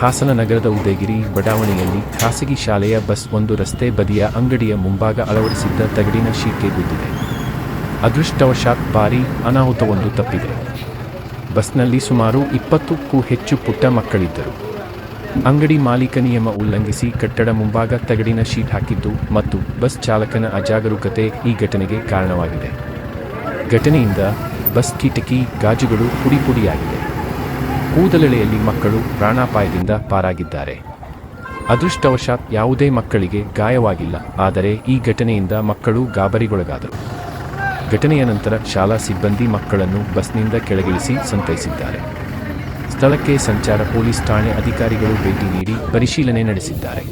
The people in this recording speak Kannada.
ಹಾಸನ ನಗರದ ಉದಯಗಿರಿ ಬಡಾವಣೆಯಲ್ಲಿ ಖಾಸಗಿ ಶಾಲೆಯ ಬಸ್ ಒಂದು ರಸ್ತೆ ಬದಿಯ ಅಂಗಡಿಯ ಮುಂಭಾಗ ಅಳವಡಿಸಿದ್ದ ತಗಡಿನ ಶೀಟ್ಗೆ ಬಿದ್ದಿದೆ. ಅದೃಷ್ಟವಶಾತ್ ಭಾರೀ ಅನಾಹುತವೊಂದು ತಪ್ಪಿದೆ. ಬಸ್ನಲ್ಲಿ ಸುಮಾರು ಇಪ್ಪತ್ತಕ್ಕೂ ಹೆಚ್ಚು ಪುಟ್ಟ ಮಕ್ಕಳಿದ್ದರು. ಅಂಗಡಿ ಮಾಲೀಕ ನಿಯಮ ಉಲ್ಲಂಘಿಸಿ ಕಟ್ಟಡ ಮುಂಭಾಗ ತಗಡಿನ ಶೀಟ್ ಹಾಕಿದ್ದು ಮತ್ತು ಬಸ್ ಚಾಲಕನ ಅಜಾಗರೂಕತೆ ಈ ಘಟನೆಗೆ ಕಾರಣವಾಗಿದೆ. ಘಟನೆಯಿಂದ ಬಸ್ ಕಿಟಕಿ, ಗಾಜುಗಳು ಪುಡಿ ಪುಡಿಯಾಗಿದೆ ಕೂದಲೆಳೆಯಲ್ಲಿ ಮಕ್ಕಳು ಪ್ರಾಣಾಪಾಯದಿಂದ ಪಾರಾಗಿದ್ದಾರೆ. ಅದೃಷ್ಟವಶಾತ್ ಯಾವುದೇ ಮಕ್ಕಳಿಗೆ ಗಾಯವಾಗಿಲ್ಲ. ಆದರೆ ಈ ಘಟನೆಯಿಂದ ಮಕ್ಕಳು ಗಾಬರಿಗೊಳಗಾದರು. ಘಟನೆಯ ನಂತರ ಶಾಲಾ ಸಿಬ್ಬಂದಿ ಮಕ್ಕಳನ್ನು ಬಸ್ನಿಂದ ಕೆಳಗಿಳಿಸಿ ಸಂತೈಸಿದ್ದಾರೆ. ಸ್ಥಳಕ್ಕೆ ಸಂಚಾರ ಪೊಲೀಸ್ ಠಾಣೆ ಅಧಿಕಾರಿಗಳು ಭೇಟಿ ನೀಡಿ ಪರಿಶೀಲನೆ ನಡೆಸಿದ್ದಾರೆ.